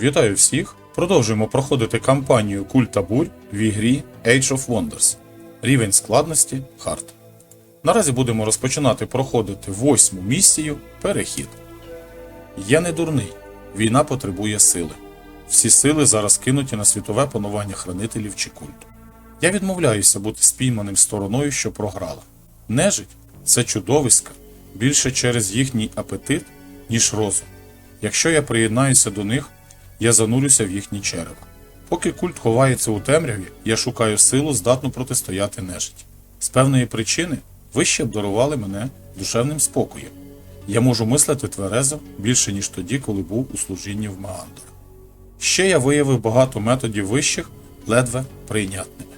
Вітаю всіх! Продовжуємо проходити кампанію Культа Бурь в ігрі Age of Wonders. Рівень складності Хард. Наразі будемо розпочинати проходити восьму місію Перехід. Я не дурний. Війна потребує сили. Всі сили зараз кинуті на світове панування хранителів чи культу. Я відмовляюся бути спійманим стороною, що програла. Нежить це чудовиська більше через їхній апетит, ніж розум. Якщо я приєднаюся до них, я занурюся в їхні черева. Поки культ ховається у темряві, я шукаю силу, здатну протистояти нежиті. З певної причини вище обдарували мене душевним спокоєм. Я можу мислити тверезо більше, ніж тоді, коли був у служінні в Маандор. Ще я виявив багато методів вищих, ледве прийнятними.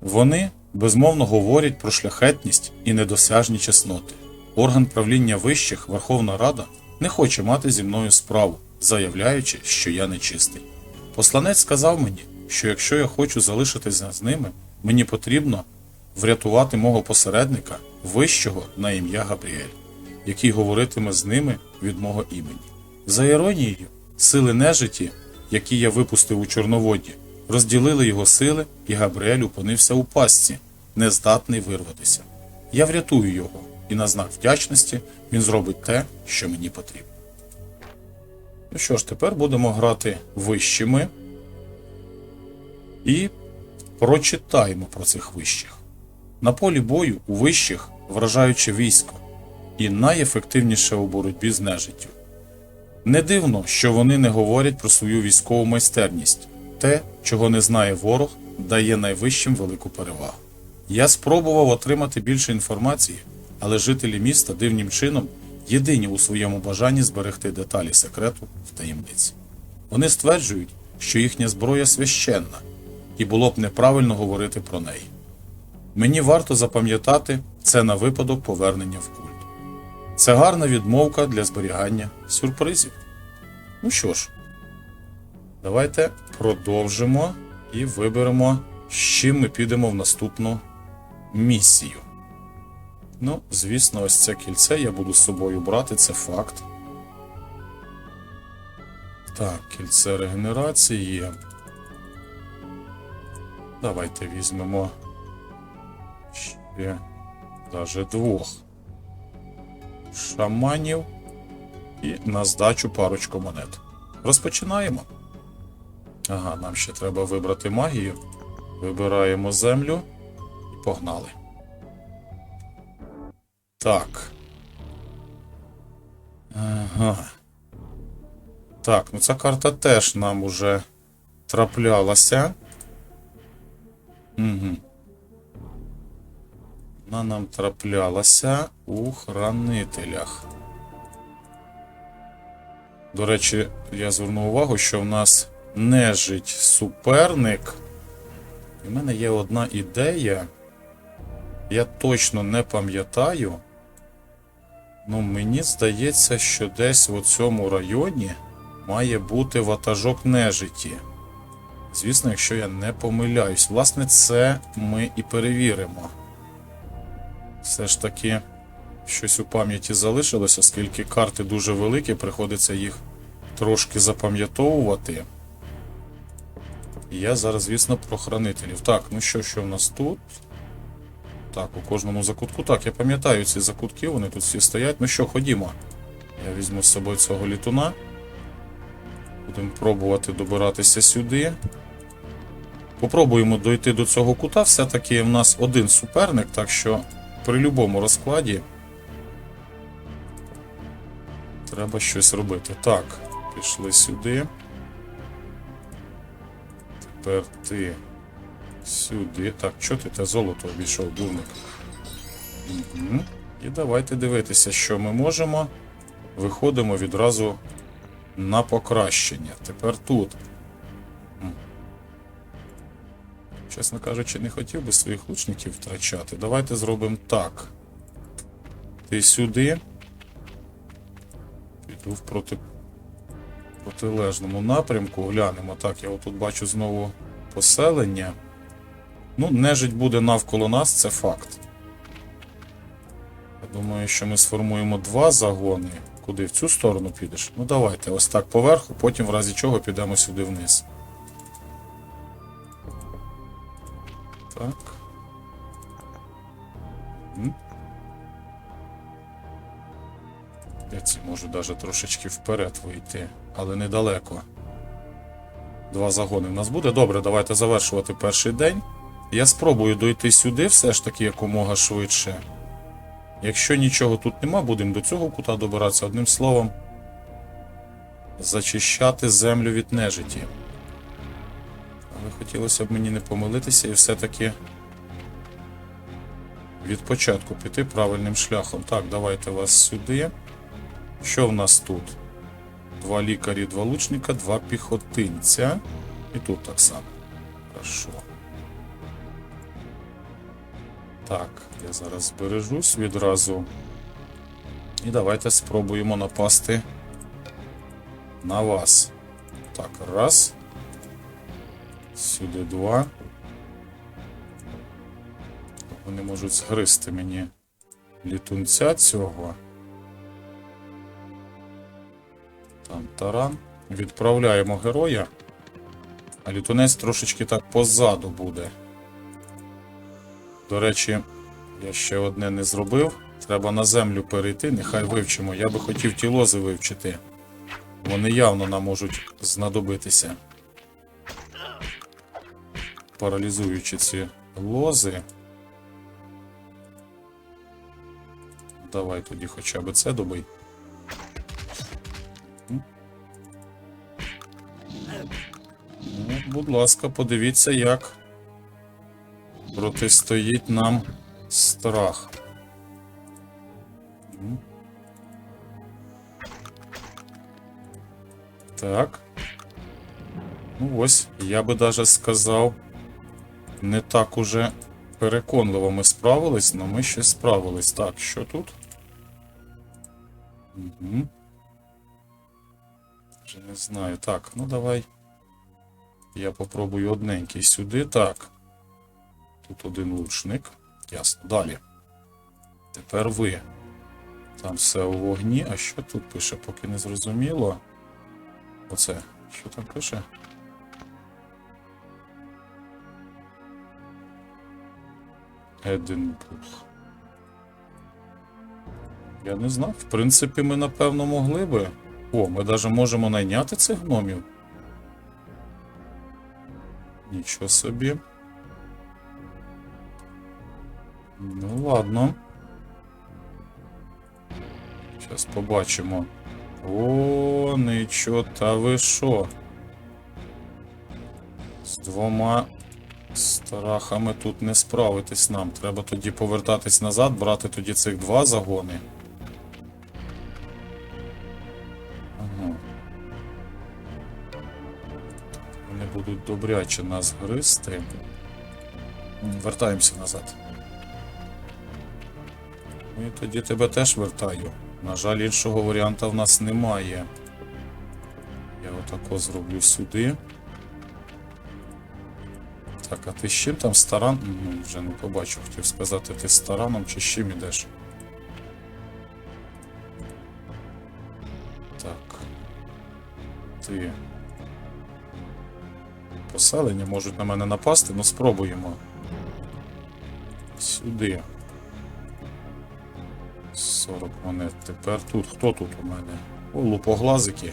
Вони безмовно говорять про шляхетність і недосяжні чесноти. Орган правління вищих, Верховна Рада, не хоче мати зі мною справу, заявляючи, що я нечистий. Посланець сказав мені, що якщо я хочу залишитися з ними, мені потрібно врятувати мого посередника, вищого на ім'я Габріель, який говоритиме з ними від мого імені. За іронією, сили нежиті, які я випустив у Чорноводі, розділили його сили, і Габріель опинився у пастці, нездатний вирватися. Я врятую його, і на знак вдячності він зробить те, що мені потрібно. Ну що ж, тепер будемо грати вищими і прочитаємо про цих вищих. На полі бою у вищих вражаюче військо і найефективніше у боротьбі з нежиттю. Не дивно, що вони не говорять про свою військову майстерність. Те, чого не знає ворог, дає найвищим велику перевагу. Я спробував отримати більше інформації, але жителі міста дивним чином єдині у своєму бажанні зберегти деталі секрету в таємниці. Вони стверджують, що їхня зброя священна, і було б неправильно говорити про неї. Мені варто запам'ятати це на випадок повернення в культ. Це гарна відмовка для зберігання сюрпризів. Ну що ж, давайте продовжимо і виберемо, з чим ми підемо в наступну місію. Ну, звісно, ось це кільце я буду з собою брати, це факт. Так, кільце регенерації. Давайте візьмемо ще даже двох шаманів і на здачу парочку монет. Розпочинаємо. Ага, нам ще треба вибрати магію. Вибираємо землю і погнали. Так. Ага. Так, ну ця карта теж нам уже траплялася. Угу. Вона нам траплялася у хранителях. До речі, я звернув увагу, що в нас нежить суперник. В мене є одна ідея. Я точно не пам'ятаю. Ну, мені здається, що десь у цьому районі має бути ватажок нежиті. Звісно, якщо я не помиляюсь. Власне, це ми і перевіримо. Все ж таки, щось у пам'яті залишилося, оскільки карти дуже великі, приходиться їх трошки запам'ятовувати. І Я зараз, звісно, про хранителів. Так, ну що, що в нас тут? Так, у кожному закутку. Так, я пам'ятаю ці закутки, вони тут всі стоять. Ну що, ходімо. Я візьму з собою цього літуна. Будемо пробувати добиратися сюди. Попробуємо дойти до цього кута. Все-таки в нас один суперник, так що при будь-якому розкладі треба щось робити. Так, пішли сюди. Тепер ти сюди. Так, що ти те золото обійшов, дурник? Угу. І давайте дивитися, що ми можемо. Виходимо відразу на покращення. Тепер тут. Чесно кажучи, не хотів би своїх лучників втрачати. Давайте зробимо так. Ти сюди. Піду в проти... протилежному напрямку. Глянемо. Так, я отут бачу знову поселення. Ну, нежить буде навколо нас, це факт. Я думаю, що ми сформуємо два загони. куди? В цю сторону підеш? Ну давайте, ось так поверху, потім в разі чого підемо сюди вниз. Так. Я ці можу навіть трошечки вперед вийти, але недалеко. Два загони в нас буде. Добре, давайте завершувати перший день. Я спробую дойти сюди все ж таки якомога швидше. Якщо нічого тут нема, будемо до цього кута добиратися. Одним словом, зачищати землю від нежиті. Але хотілося б мені не помилитися і все-таки від початку піти правильним шляхом. Так, давайте вас сюди. Що в нас тут? Два лікарі, два лучника, два піхотинця. І тут так само. Хорошо. Так, я зараз збережусь відразу. І давайте спробуємо напасти на вас. Так, раз. Сюди два. Вони можуть згризти мені літунця цього. Там таран. Відправляємо героя. А літунець трошечки так позаду буде. До речі, я ще одне не зробив. Треба на землю перейти, нехай вивчимо. Я би хотів ті лози вивчити. Вони явно нам можуть знадобитися. Паралізуючи ці лози. Давай тоді хоча б це добий. Ну, будь ласка, подивіться, як протистоїть нам страх. Так. Ну ось, я би даже сказав, не так уже переконливо ми справились, але ми ще справились. Так, що тут? Угу. Вже не знаю. Так, ну давай. Я попробую одненький сюди. Так. Тут один лучник. Ясно. Далі. Тепер ви. Там все у вогні. А що тут пише? Поки не зрозуміло. Оце. Що там пише? Единбург. Я не знав. В принципі, ми напевно могли би. О, ми навіть можемо найняти цих гномів. Нічого собі. Ну ладно. Зараз побачимо. О, нічого, та ви що? З двома страхами тут не справитись нам. Треба тоді повертатись назад, брати тоді цих два загони. Ага. Вони будуть добряче нас гризти. Вертаємося назад. Ну і тоді тебе теж вертаю. На жаль, іншого варіанта в нас немає. Я отако зроблю сюди. Так, а ти з чим там старан? Ну, вже не побачив, хотів сказати, ти з тараном чи з чим ідеш? Так. Ти. Поселення можуть на мене напасти, ну спробуємо. Сюди. 40 монет. Тепер тут. Хто тут у мене? О, лупоглазики.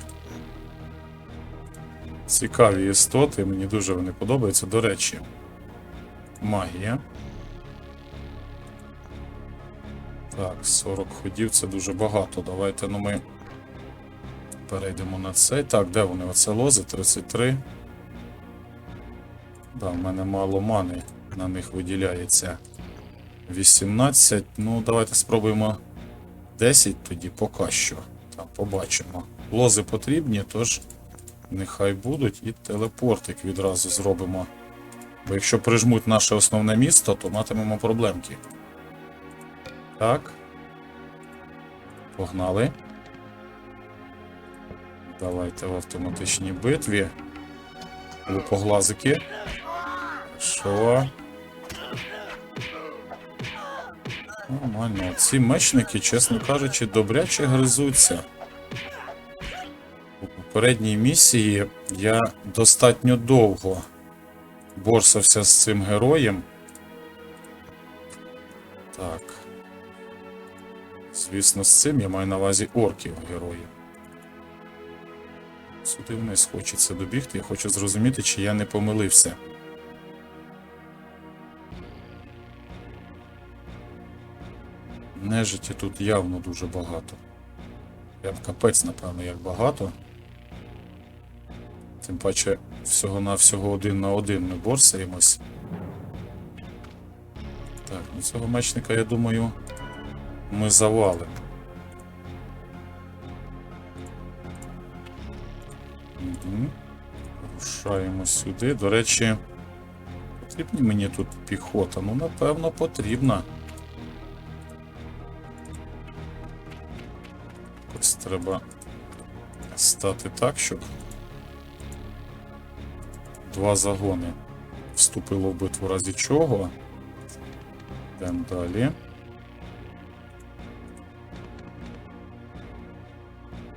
Цікаві істоти, мені дуже вони подобаються. До речі, магія. Так, 40 ходів це дуже багато. Давайте ну ми перейдемо на цей. Так, де вони? Оце лози 33. Да, в мене мало мани на них виділяється. 18. Ну, давайте спробуємо 10 тоді поки що. Там побачимо. Лози потрібні, тож нехай будуть. І телепортик відразу зробимо. Бо якщо прижмуть наше основне місто, то матимемо проблемки. Так. Погнали. Давайте в автоматичній битві. Лупоглазики. Що? Нормально. Ці мечники, чесно кажучи, добряче гризуться. У попередній місії я достатньо довго борсався з цим героєм. Так. Звісно, з цим я маю на увазі орків героїв. Сюди вниз хочеться добігти. Я хочу зрозуміти, чи я не помилився. Нежиті тут явно дуже багато. Прям капець, напевно, як багато. Тим паче всього-навсього один на один ми борсаємось. Так, ну цього мечника, я думаю, ми завалимо. Угу. Рушаємо сюди. До речі, потрібні мені тут піхота? Ну, напевно, потрібна. Треба стати так, щоб два загони вступило в битву, разі чого. Йдемо далі.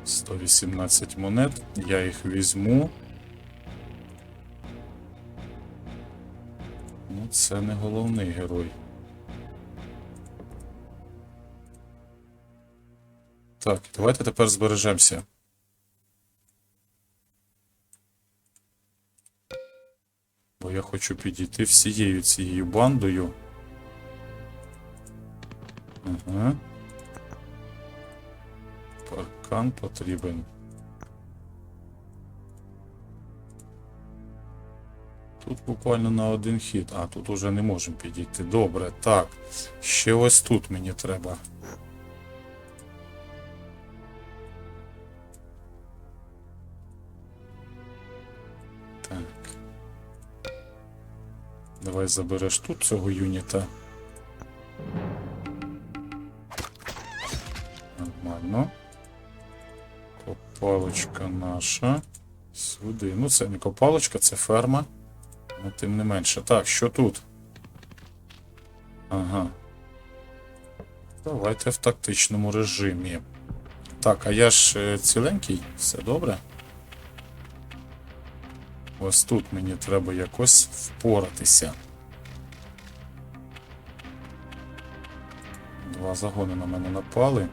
Сто вісімнадцять монет. Я їх візьму. Ну, це не головний герой. Так, давайте тепер збережемося. Бо я хочу підійти всією цією бандою. Ага. Паркан потрібен. Тут буквально на один хід. А, тут уже не можемо підійти. Добре, так. Ще ось тут мені треба. Давай забереш тут цього юніта. Нормально. Копалочка наша. Сюди. Ну, це не копалочка, це ферма. Ну, тим не менше. Так, що тут? Ага. Давайте в тактичному режимі. Так, а я ж е, ціленький, все добре. Ось тут мені треба якось впоратися. Два загони на мене напали.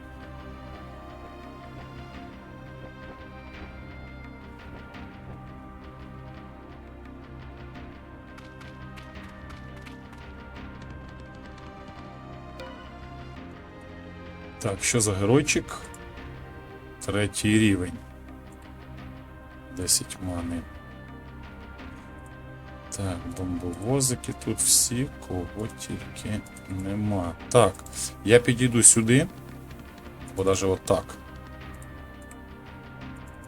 Так, що за геройчик? Третій рівень. 10 мани. Так, бомбовозики тут всі, кого тільки нема. Так, я підійду сюди. Або навіть отак.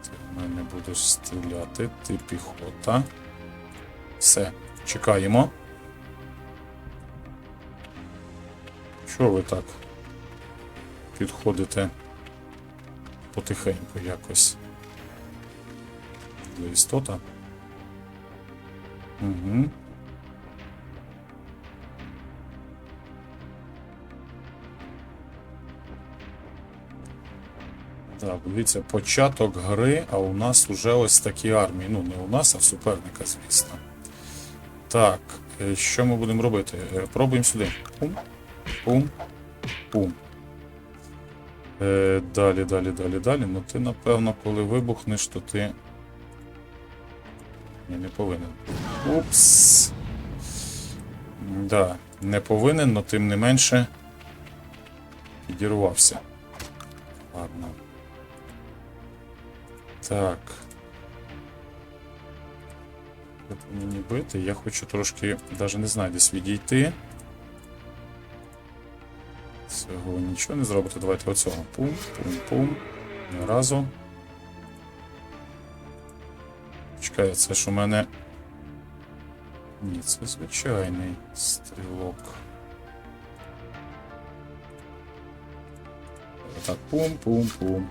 Ти в мене будеш стріляти, ти піхота. Все, чекаємо. Що ви так? Підходите потихеньку якось. Для істота. Угу. Так, дивіться, початок гри, а у нас уже ось такі армії. Ну, не у нас, а в суперника, звісно. Так, е, що ми будемо робити? Е, Пробуємо сюди. Пум, пум, пум. Е, далі, далі, далі, далі. Ну ти, напевно, коли вибухнеш, то ти. Ні, не повинен. Упс. Да, не повинен, але тим не менше. Підірвався. Ладно. Так. Як мені бити? Я хочу трошки, навіть не знаю, десь відійти. Цього нічого не зробити. Давайте оцього. Пум, пум, пум. Ні разу. Чекай, це ж у мене. Ні, це звичайний стрілок. Так, пум-пум-пум.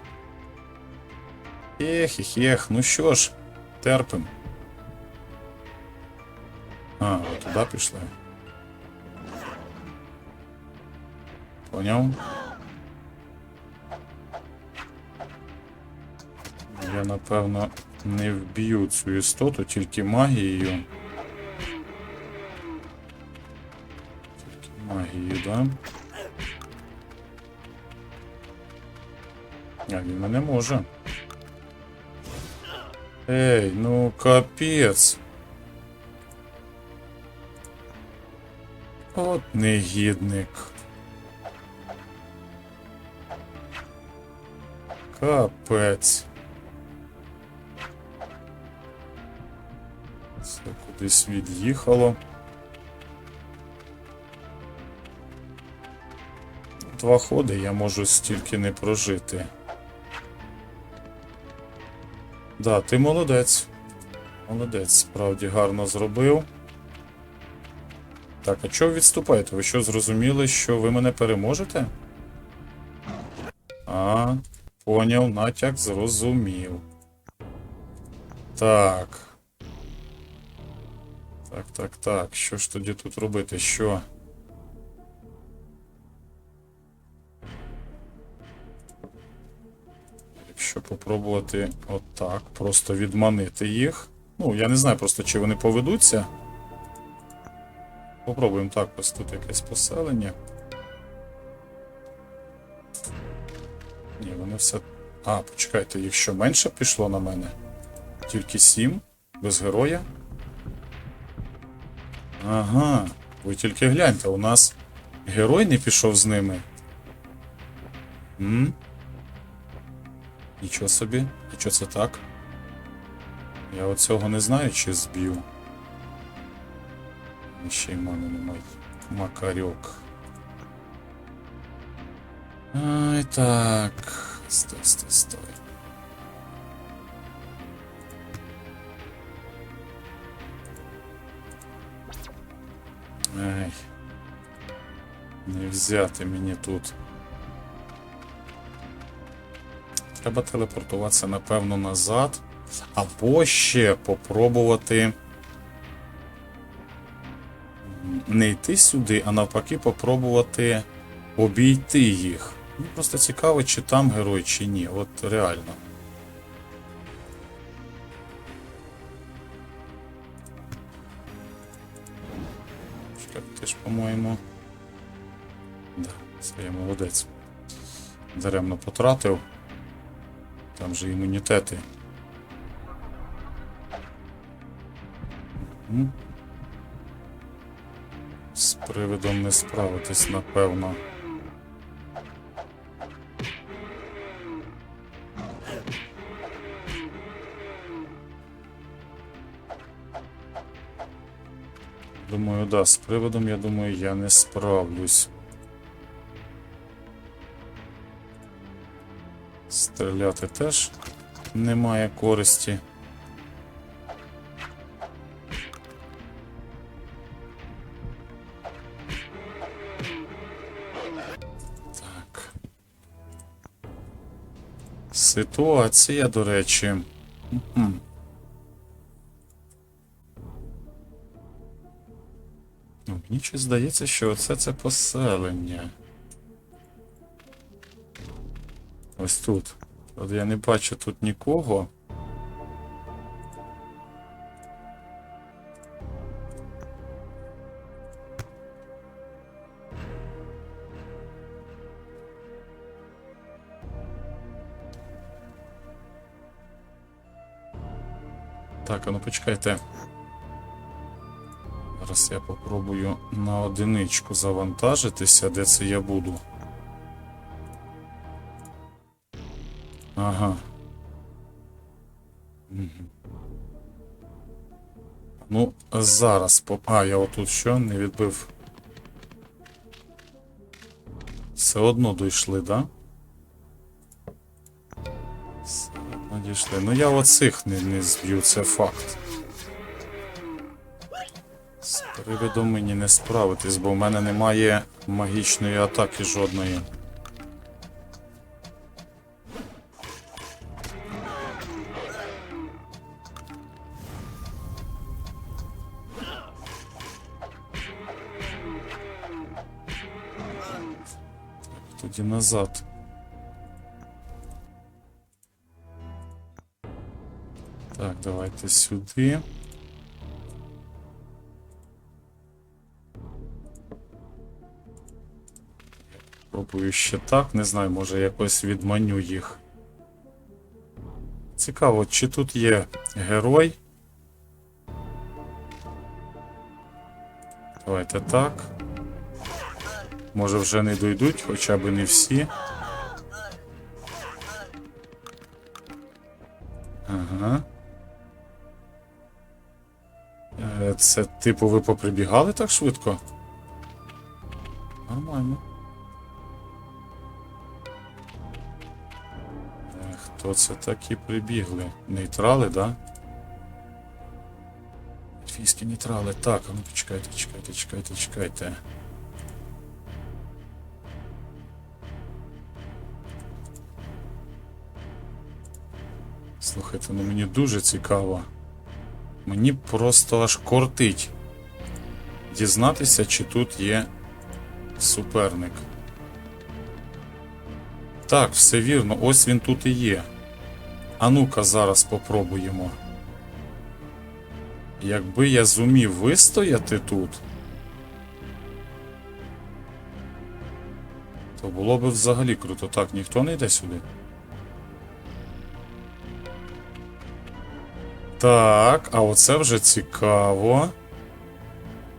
Ех, ех, ех, ну що ж, терпим. А, ви туди пішли. Поняв? Я напевно не вб'ю цю істоту тільки магією. Магією, да? А він мене може. Ей, ну капець. От негідник. Капець. Це кудись від'їхало. Два ходи я можу стільки не прожити. Да, ти молодець. Молодець, справді гарно зробив. Так, а чого відступаєте? Ви що зрозуміли, що ви мене переможете? А, поняв, натяк зрозумів. Так. Так, так, так. Що ж тоді тут робити? Що? Якщо попробувати отак, просто відманити їх. Ну, я не знаю просто, чи вони поведуться. Попробуємо так, ось тут якесь поселення. Ні, вони все. А, почекайте, якщо менше пішло на мене. Тільки сім, без героя. Ага, ви тільки гляньте, у нас герой не пішов з ними. М? Нічого собі, а чого це так? Я оцього не знаю, чи зб'ю. Ще й мами немає. Макарьок. Ай, так. Стой, стой, стой. Ай. Не взяти мені тут. Треба телепортуватися, напевно, назад. Або ще попробувати не йти сюди, а навпаки попробувати обійти їх. Мені просто цікаво, чи там герой, чи ні. От реально. Чекай, Ти ж, по-моєму. Да, це я молодець. Даремно потратив. Там же імунітети. З привидом не справитись, напевно. Думаю, да, з приводом, я думаю, я не справлюсь. Стріляти теж немає користі. Так. Ситуація, до речі. Ну, мені щось здається, що оце це поселення. Ось тут. От я не бачу тут нікого. Так, а ну почекайте. Зараз я попробую на одиничку завантажитися, де це я буду. Ага. Ну, зараз. А, я отут що не відбив. Все одно дійшли, да? Все одно дійшли. Ну я оцих не, не зб'ю, це факт. З привидом мені не справитись, бо в мене немає магічної атаки жодної. Тоді назад. Так, давайте сюди. Пробую ще так, не знаю, може якось відманю їх. Цікаво, чи тут є герой. Давайте так. Може вже не дойдуть, хоча б не всі. Ага. Е, Це типу ви поприбігали так швидко? Нормально. Е, Хто це такі прибігли? Нейтрали, да? Фійські нейтрали. Так, а ну почекайте, чекайте, чекайте, чекайте. Слухайте, ну мені дуже цікаво. Мені просто аж кортить дізнатися, чи тут є суперник. Так, все вірно, ось він тут і є. А ну-ка зараз попробуємо. Якби я зумів вистояти тут, то було б взагалі круто. Так, ніхто не йде сюди. Так, а оце вже цікаво.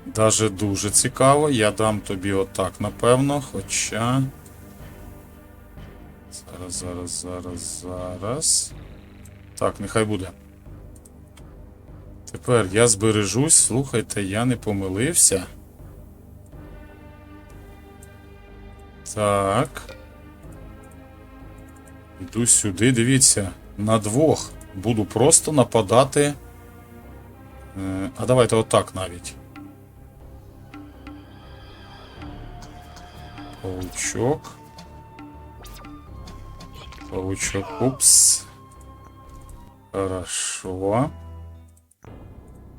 Даже дуже цікаво. Я дам тобі отак, напевно, хоча. Зараз, зараз, зараз, зараз. Так, нехай буде. Тепер я збережусь, слухайте, я не помилився. Так. Йду сюди, дивіться, на двох. Буду просто нападати. Е, А давайте отак навіть. Паучок. Паучок. Упс. Хорошо.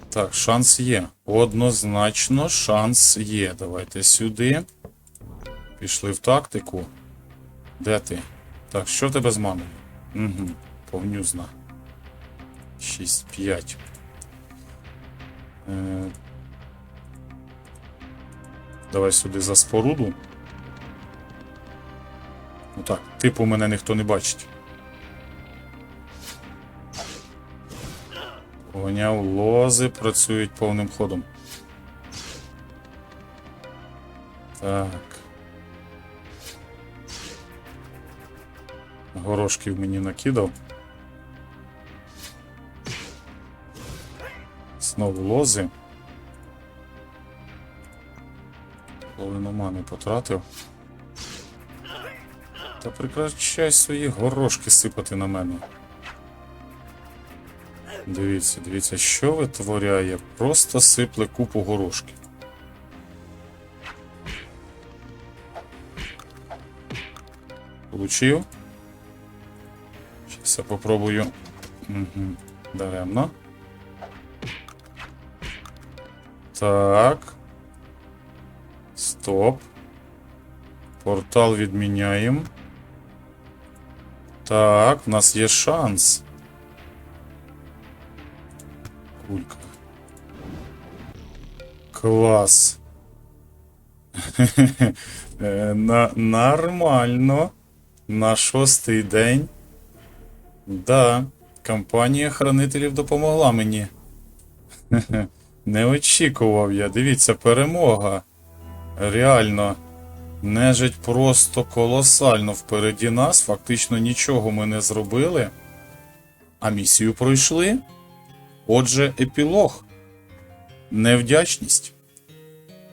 Так, шанс є. Однозначно, шанс є. Давайте сюди. Пішли в тактику. Де ти? Так, що в тебе з мамою? Угу, повнюзна. 6-5. Е... Давай сюди за споруду. Ну так, типу мене ніхто не бачить. Поганяв лози, працюють повним ходом. Так. Горошків мені накидав. Знову лози. Половину мани потратив. Та прекращай свої горошки сипати на мене. Дивіться, дивіться, що витворяє. Просто сипле купу горошки. Получив. Зараз я попробую. Угу. Даремно. Так. Стоп. Портал відміняємо. Так, в нас є шанс. Кулька. Клас. Е, На, нормально. На шостий день. Да, компанія хранителів допомогла мені. Не очікував я. Дивіться, перемога. Реально. Нежить просто колосально впереді нас. Фактично нічого ми не зробили. А місію пройшли. Отже, епілог. Невдячність.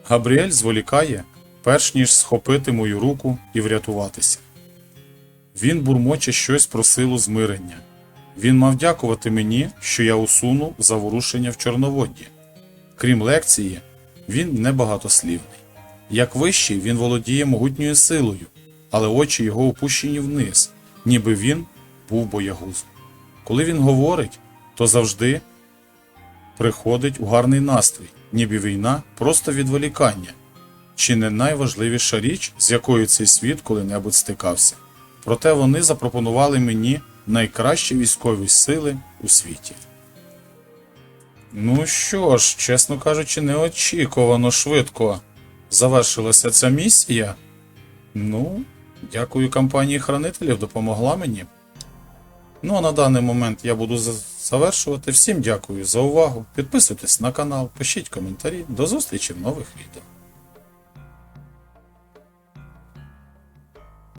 Габріель зволікає, перш ніж схопити мою руку і врятуватися. Він бурмоче щось про силу змирення. Він мав дякувати мені, що я усунув заворушення в Чорноводді. Крім лекції, він небагатослівний. Як вищий, він володіє могутньою силою, але очі його опущені вниз, ніби він був боягузом. Коли він говорить, то завжди приходить у гарний настрій, ніби війна просто відволікання, чи не найважливіша річ, з якою цей світ коли-небудь стикався. Проте вони запропонували мені найкращі військові сили у світі. Ну що ж, чесно кажучи, неочікувано швидко завершилася ця місія. Ну, дякую компанії хранителів, допомогла мені. Ну а на даний момент я буду завершувати. Всім дякую за увагу. Підписуйтесь на канал, пишіть коментарі. До зустрічі в нових відео.